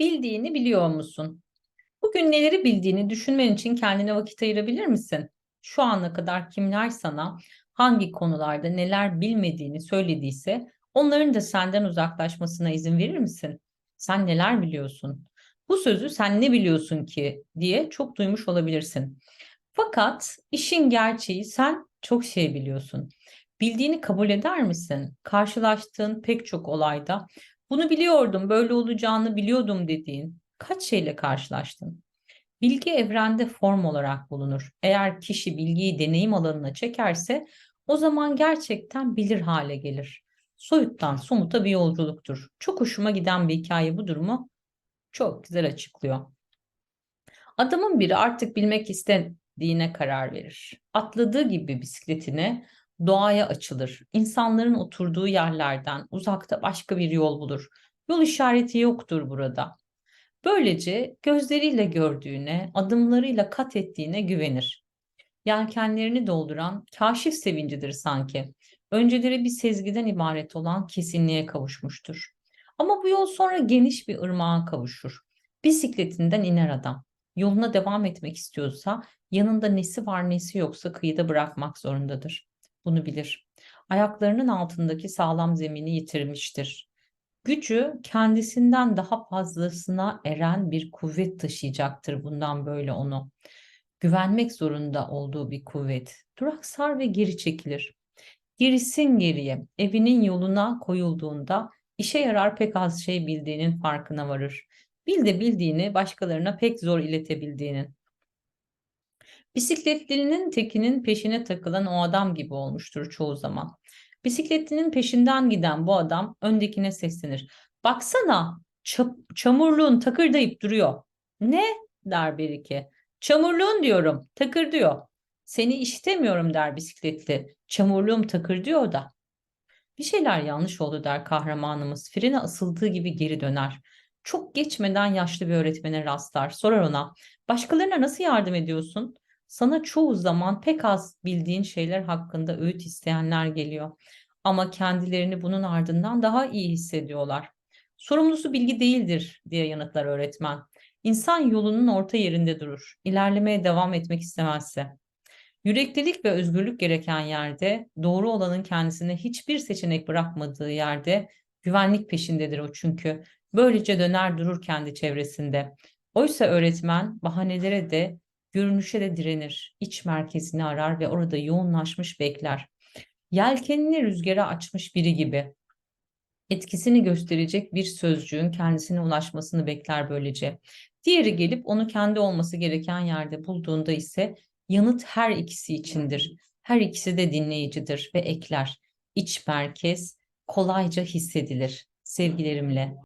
Bildiğini biliyor musun? Bugün neleri bildiğini düşünmen için kendine vakit ayırabilir misin? Şu ana kadar kimler sana hangi konularda neler bilmediğini söylediyse onların da senden uzaklaşmasına izin verir misin? Sen neler biliyorsun? Bu sözü sen ne biliyorsun ki diye çok duymuş olabilirsin. Fakat işin gerçeği sen çok şey biliyorsun. Bildiğini kabul eder misin? Karşılaştığın pek çok olayda bunu biliyordum, böyle olacağını biliyordum dediğin kaç şeyle karşılaştın? Bilgi evrende form olarak bulunur. Eğer kişi bilgiyi deneyim alanına çekerse o zaman gerçekten bilir hale gelir. Soyuttan somuta bir yolculuktur. Çok hoşuma giden bir hikaye bu durumu çok güzel açıklıyor. Adamın biri artık bilmek istediğine karar verir. Atladığı gibi bisikletine doğaya açılır. İnsanların oturduğu yerlerden uzakta başka bir yol bulur. Yol işareti yoktur burada. Böylece gözleriyle gördüğüne, adımlarıyla kat ettiğine güvenir. Yelkenlerini dolduran kaşif sevincidir sanki. Önceleri bir sezgiden ibaret olan kesinliğe kavuşmuştur. Ama bu yol sonra geniş bir ırmağa kavuşur. Bisikletinden iner adam. Yoluna devam etmek istiyorsa yanında nesi var nesi yoksa kıyıda bırakmak zorundadır. Bunu bilir. Ayaklarının altındaki sağlam zemini yitirmiştir. Gücü kendisinden daha fazlasına eren bir kuvvet taşıyacaktır bundan böyle onu. Güvenmek zorunda olduğu bir kuvvet. Duraksar ve geri çekilir. Gerisin geriye, evinin yoluna koyulduğunda işe yarar pek az şey bildiğinin farkına varır. Bil de bildiğini başkalarına pek zor iletebildiğinin. Bisikletlinin tekinin peşine takılan o adam gibi olmuştur çoğu zaman. Bisikletlinin peşinden giden bu adam öndekine seslenir. Baksana ça- çamurluğun takırdayıp duruyor. Ne? der bir iki. Çamurluğun diyorum takır diyor. Seni işitemiyorum der bisikletli. Çamurluğum takır diyor da. Bir şeyler yanlış oldu der kahramanımız. Frene asıldığı gibi geri döner. Çok geçmeden yaşlı bir öğretmene rastlar. Sorar ona, başkalarına nasıl yardım ediyorsun? Sana çoğu zaman pek az bildiğin şeyler hakkında öğüt isteyenler geliyor. Ama kendilerini bunun ardından daha iyi hissediyorlar. Sorumlusu bilgi değildir diye yanıtlar öğretmen. İnsan yolunun orta yerinde durur. İlerlemeye devam etmek istemezse. Yüreklilik ve özgürlük gereken yerde, doğru olanın kendisine hiçbir seçenek bırakmadığı yerde güvenlik peşindedir o çünkü. Böylece döner durur kendi çevresinde. Oysa öğretmen bahanelere de görünüşe de direnir. İç merkezini arar ve orada yoğunlaşmış bekler. Yelkenini rüzgara açmış biri gibi. Etkisini gösterecek bir sözcüğün kendisine ulaşmasını bekler böylece. Diğeri gelip onu kendi olması gereken yerde bulduğunda ise yanıt her ikisi içindir. Her ikisi de dinleyicidir ve ekler. İç merkez kolayca hissedilir. Sevgilerimle.